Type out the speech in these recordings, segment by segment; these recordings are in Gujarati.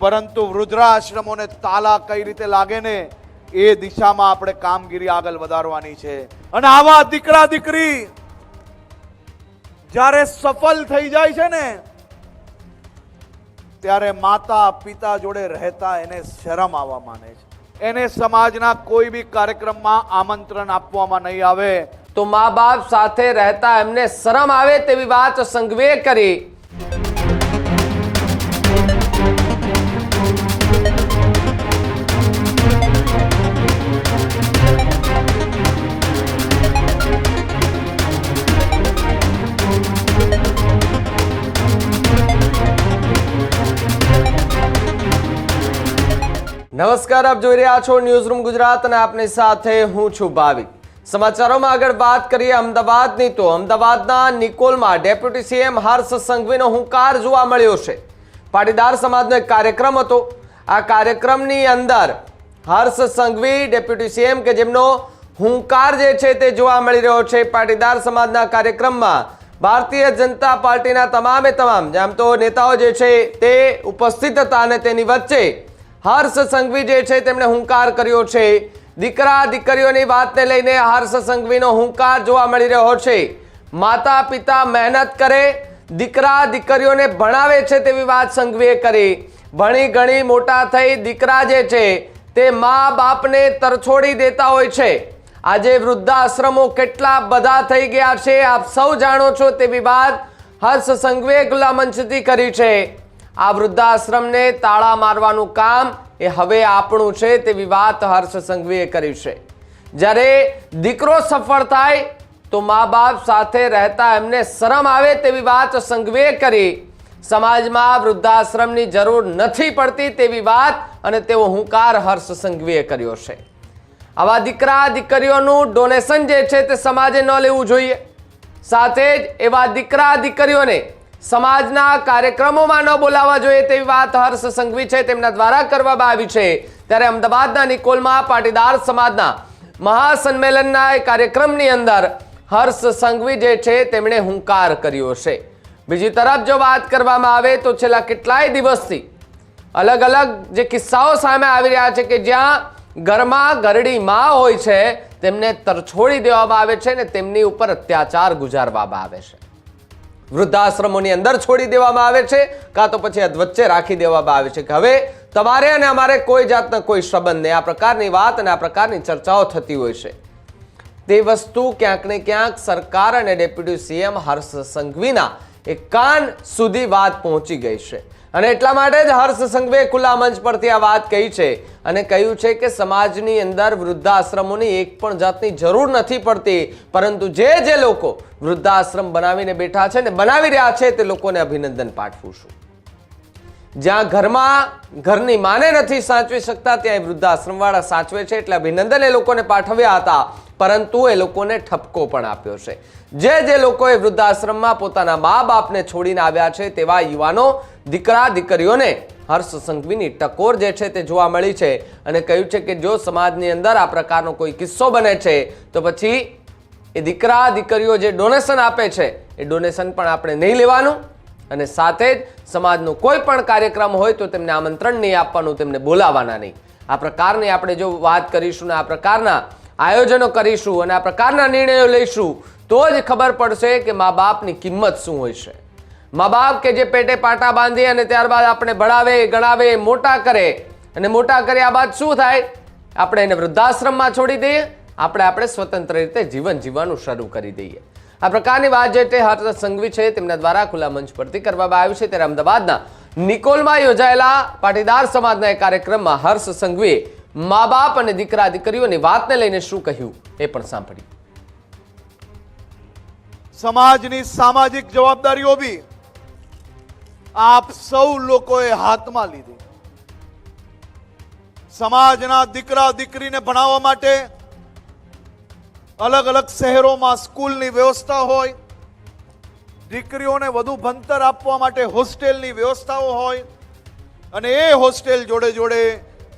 પરંતુ વૃદ્ધાશ્રમોને તાલા કઈ રીતે લાગે ને એ દિશામાં આપણે કામગીરી આગળ વધારવાની છે. અને આવા દીકરા દીકરી જ્યારે સફળ થઈ જાય છે ને, ત્યારે માતા પિતા જોડે રહેતા એને શરમ આવવા માંડે છે. એને સમાજના કોઈ બી કાર્યક્રમમાં આમંત્રણ આપવામાં નહીં આવે. તો મા બાપ સાથે રહેતા એમને શરમ આવે તેવી વાત સંઘવે કરી. નમસ્કાર, આપ જોઈ રહ્યા છો ન્યૂઝ રૂમ ગુજરાત અને આપની સાથે હું છું ભાવિક. સમાચારોમાં આગળ વાત કરીએ અમદાવાદની તો અમદાવાદના નિકોલમાં ડેપ્યુટી સીએમ હર્ષ સંઘવીનો હુંકાર જોવા મળ્યો છે. પાટીદાર સમાજનો એક કાર્યક્રમ હતો. આ કાર્યક્રમની અંદર હર્ષ સંઘવી, ડેપ્યુટી સીએમ કે જેમનો હુંકાર જે છે તે જોવા મળી રહ્યો છે. પાટીદાર સમાજના કાર્યક્રમમાં ભારતીય જનતા પાર્ટીના તમામે તમામ, જેમ તો નેતાઓ જે છે તે ઉપસ્થિત હતા અને તેની વચ્ચે હર્ષ સંઘવી જે છે તેમણે હુંકાર કર્યો છે. દીકરા દીકરીઓની વાતને લઈને હર્ષ સંઘવીનો હુંકાર જોવા મળી રહ્યો છે. માતા પિતા મહેનત કરે, દીકરા દીકરીઓને ભણાવે છે તેવી વાત સંઘવીએ કરી. ભણી ગણી મોટા થઈ દીકરા જે છે તે મા બાપને તરછોડી દેતા હોય છે. આજે વૃદ્ધાશ્રમો કેટલા બધા થઈ ગયા છે, આપ સૌ જાણો છો તેવી વાત હર્ષ સંઘવીએ ખુલ્લા કરી છે. આ વૃદ્ધાશ્રમને તાળા મારવાનું કામ એ હવે આપણું છે તેવી વાત હર્ષ સંઘવીએ કરી છે. જ્યારે દીકરો સફળ થાય તો મા બાપ સાથે રહેતા એમને શરમ આવે તેવી વાત સંઘવીએ કરી. સમાજમાં વૃદ્ધાશ્રમની જરૂર નથી પડતી તેવી વાત અને તેવો હુંકાર હર્ષ સંઘવીએ કર્યો છે. આવા દીકરા દીકરીઓનું ડોનેશન જે છે તે સમાજે ન લેવું જોઈએ. સાથે જ એવા દીકરા દીકરીઓને સમાજના કાર્યક્રમોમાં ન બોલાવવા જોઈએ તેવી વાત હર્ષ સંઘવી છે. તેમના દ્વારા કરવામાં આવી છે. ત્યારે અમદાવાદના નિકોલમાં પાટીદાર સમાજના મહાસંમેલનના કાર્યક્રમની અંદર હર્ષ સંઘવી જે છે તેમણે હુંકાર કર્યો છે. બીજી તરફ જો વાત કરવામાં આવે તો છેલ્લા કેટલાય દિવસથી અલગ અલગ જે કિસ્સાઓ સામે આવી રહ્યા છે કે જ્યાં ઘરમાં ઘરડી માં હોય છે, તેમને તરછોડી દેવામાં આવે છે ને તેમની ઉપર અત્યાચાર ગુજારવામાં આવે છે. વૃદ્ધાશ્રમોની અંદર છોડી દેવામાં આવે છે, કાં તો પછી વચ્ચે રાખી દેવામાં આવે છે કે હવે તમારે અને અમારે કોઈ જાતનો કોઈ સંબંધ નહીં. આ પ્રકારની વાત અને આ પ્રકારની ચર્ચાઓ થતી હોય છે. તે વસ્તુ ક્યાંક ને ક્યાંક સરકાર અને ડેપ્યુટી સીએમ હર્ષ સંઘવીના એ કાન સુધી વાત પહોંચી ગઈ છે. અને એટલા માટે જ હર્ષ સંઘવે ખુલ્લા મંચ પરથી આ વાત કહી છે અને કહ્યું છે કે સમાજની અંદર વૃદ્ધાશ્રમોની એક પણ જાતની જરૂર નથી પડતી, પરંતુ જે જે લોકો વૃદ્ધાશ્રમ બનાવીને બેઠા છે ને બનાવી રહ્યા છે તે લોકોને અભિનંદન પાઠવું છું. જ્યાં ઘરમાં ઘરની માને નથી સાચવી શકતા, ત્યાં વૃદ્ધાશ્રમ વાળા સાચવે છે એટલે અભિનંદન એ લોકોને પાઠવ્યા હતા. પરંતુ એ લોકોને ઠપકો પણ આપ્યો છે. જે જે લોકોએ વૃદ્ધાશ્રમમાં પોતાના મા બાપને છોડીને આવ્યા છે તેવા યુવાનો, દીકરા, દીકરીઓને હર્ષ સંઘવીની ટકોર જે છે તે જોવા મળી છે અને કહ્યું છે કે જો સમાજની અંદર આ પ્રકારનો કોઈ કિસ્સો બને છે, તો પછી એ દીકરા, દીકરીઓ જે ડોનેશન આપે છે, એ ડોનેશન પણ આપણે નહીં લેવાનું અને સાથે જ સમાજનો કોઈ પણ કાર્યક્રમ હોય તો તેમને આમંત્રણ નહીં આપવાનું, તેમને બોલાવવાના નહીં. આ પ્રકારની આપણે જો વાત કરીશું ને આ પ્રકારના આયોજનો કરીશું અને આ પ્રકારના નિર્ણયો લઈશું, તો જ ખબર પડશે કે મા બાપની કિંમત શું હોય છે. મા બાપ કે જે પેટે પાટા બાંધી અને ત્યારબાદ આપણે ભણાવે, ગણાવે, મોટા કરે, અને મોટા કર્યા બાદ શું થાય? આપણે એને વૃદ્ધાશ્રમમાં છોડી દઈએ, આપણે આપણે સ્વતંત્ર રીતે જીવન જીવવાનું શરૂ કરી દઈએ. આ પ્રકારની વાત જે તે હર્ષ સંઘવી છે, તેમના દ્વારા ખુલ્લા મંચ પરથી કરવામાં આવ્યું છે. ત્યારે અમદાવાદના નિકોલમાં યોજાયેલા પાટીદાર સમાજના એક કાર્યક્રમમાં હર્ષ સંઘવીએ મા બાપ અને દીકરા દીકરીઓની વાતને લઈને શું કહ્યું એ પણ સાંભળ્યું. સમાજની સામાજિક જવાબદારીઓ બી આપ સૌ લોકોએ હાથમાં લીધી. સમાજના દીકરા દીકરીને ભણાવવા માટે અલગ અલગ શહેરોમાં સ્કૂલની વ્યવસ્થા હોય, દીકરીઓને વધુ ભણતર આપવા માટે હોસ્ટેલની વ્યવસ્થાઓ હોય અને એ હોસ્ટેલ જોડે જોડે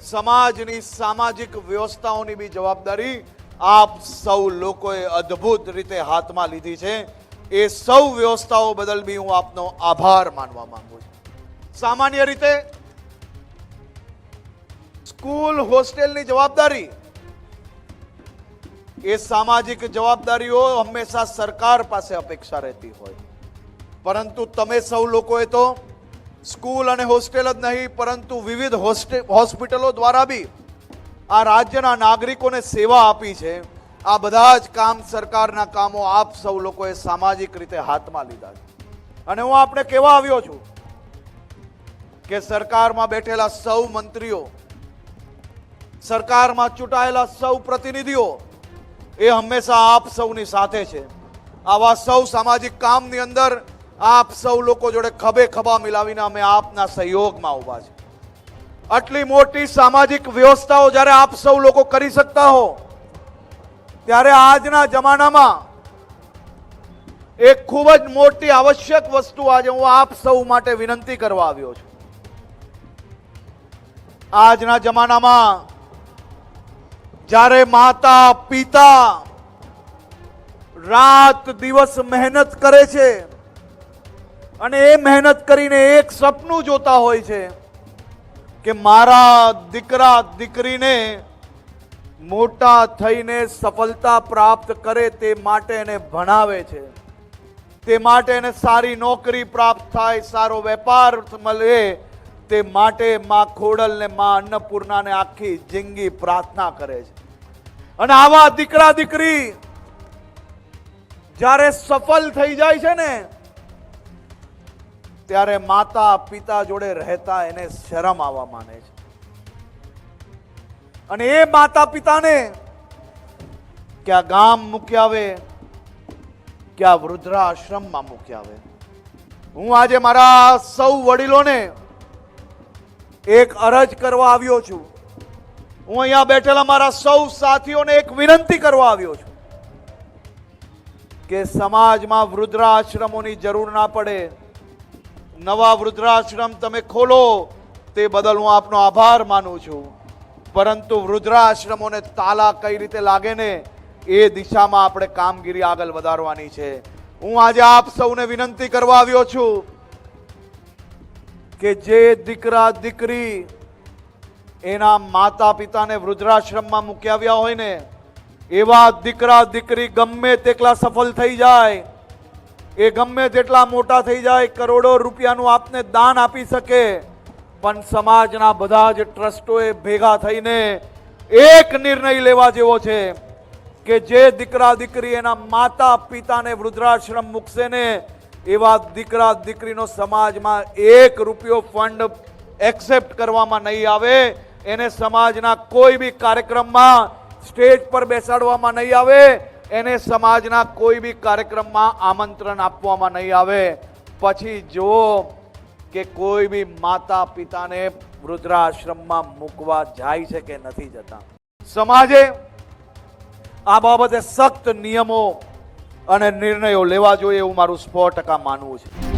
સમાજની સામાજિક વ્યવસ્થાઓની બી જવાબદારી આપ સૌ લોકોએ અદ્ભુત રીતે હાથમાં લીધી છે. એ સૌ વ્યવસ્થાઓ બદલ બી હું આપનો આભાર માનવા માંગુ છું. સામાન્ય રીતે સ્કૂલ હોસ્ટેલની જવાબદારી એ સામાજિક જવાબદારીઓ હંમેશા સરકાર પાસે અપેક્ષા રહેતી હોય. પરંતુ તમે સૌ લોકોએ તો સ્કૂલ અને હોસ્ટેલ જ નહીં, પરંતુ વિવિધ હોસ્પિટલો દ્વારા બી આ રાજ્યના નાગરિકોને સેવા આપી છે. આ બધા જ કામ સરકારના કામો આપ સૌ લોકોએ સામાજિક રીતે હાથમાં લીધા છે. અને હું આપણે કહેવા આવ્યો છું કે સરકારમાં બેઠેલા સૌ મંત્રીઓ, સરકારમાં ચૂંટાયેલા સૌ પ્રતિનિધિઓ, એ હંમેશા આપ સૌની સાથે છે. આવા સૌ સામાજિક કામની અંદર આપ સૌ લોકો જોડે ખભે ખભા મિલાવીને અમે આપના સહયોગમાં ઊભા છે આટલી મોટી સામાજિક વ્યવસ્થાઓ જ્યારે આપ સૌ લોકો કરી શકતા હો, ત્યારે આજના જમાનામાં એક ખૂબ જ મોટી આવશ્યક વસ્તુ આજે હું આપ સૌ માટે વિનંતી કરવા આવ્યો છું. આજના જમાનામાં જ્યારે માતા પિતા રાત દિવસ મહેનત કરે છે અને એ મહેનત કરીને એક સપનું જોતા હોય છે કે મારા દીકરા, દીકરીને મોટા થઈને સફળતા પ્રાપ્ત કરે તે માટે એને ભણાવે છે. તે માટે એને સારી નોકરી પ્રાપ્ત થાય, સારો વેપાર મળે, તે માટે માં ખોડલ ને માં અન્નપૂર્ણાને આખી જિંદગી પ્રાર્થના કરે છે. અને આવા દીકરા, દીકરી જ્યારે સફળ થઈ જાય છે ને ત્યારે માતા પિતા જોડે રહેતા એને શરમ આવવા માને છે. અને એ માતા પિતાને ક્યાં ગામ મૂકી આવે ક્યાં વૃદ્ધાશ્રમમાં મૂકી આવે. હું આજે મારા સૌ વડીલોને એક અરજ કરવા આવ્યો છું. હું અહીંયા બેઠેલા મારા સૌ સાથીઓને એક વિનંતી કરવા આવ્યો છું કે સમાજમાં વૃદ્ધાશ્રમોની જરૂર ના પડે. નવા વૃદ્ધાશ્રમ તમે ખોલો, તે બદલ હું આપનો આભાર માનું છું. પરંતુ વૃદ્ધાશ્રમોને તાલા કઈ રીતે લાગે ને, એ દિશામાં આપણે કામગીરી આગળ વધારવાની છે. હું આજે આપ સૌને વિનંતી કરવા આવ્યો છું કે જે દીકરા, દીકરી એના માતા પિતાને વૃદ્ધાશ્રમમાં મૂકી આવ્યા હોય ને, એવા દીકરા, દીકરી ગમે તેટલા સફળ થઈ જાય એ ગમે તેટલા મોટા થઈ જાય, કરોડો રૂપિયાનું આપને દાન આપી શકે, પણ સમાજના બધા જ ટ્રસ્ટોએ ભેગા થઈને એક નિર્ણય લેવા જેવો છે કે જે દીકરા દીકરી એના માતા પિતાને વૃદ્ધાશ્રમ મૂકશે ને, એવા દીકરા દીકરીનો સમાજમાં એક રૂપિયો ફંડ એક્સેપ્ટ કરવામાં નહીં આવે, એને સમાજના કોઈ બી કાર્યક્રમમાં સ્ટેજ પર બેસાડવામાં નહીં આવે એને સમાજના કોઈ બી કાર્યક્રમમાં આમંત્રણ આપવામાં નહીં આવે. પછી જુઓ કે કોઈ બી માતા પિતાને વૃદ્ધાશ્રમમાં મૂકવા જાય છે કે નથી જતા. સમાજે આ બાબતે સખ્ત નિયમો અને નિર્ણયો લેવા જોઈએ એવું મારું સો ટકા માનવું છે.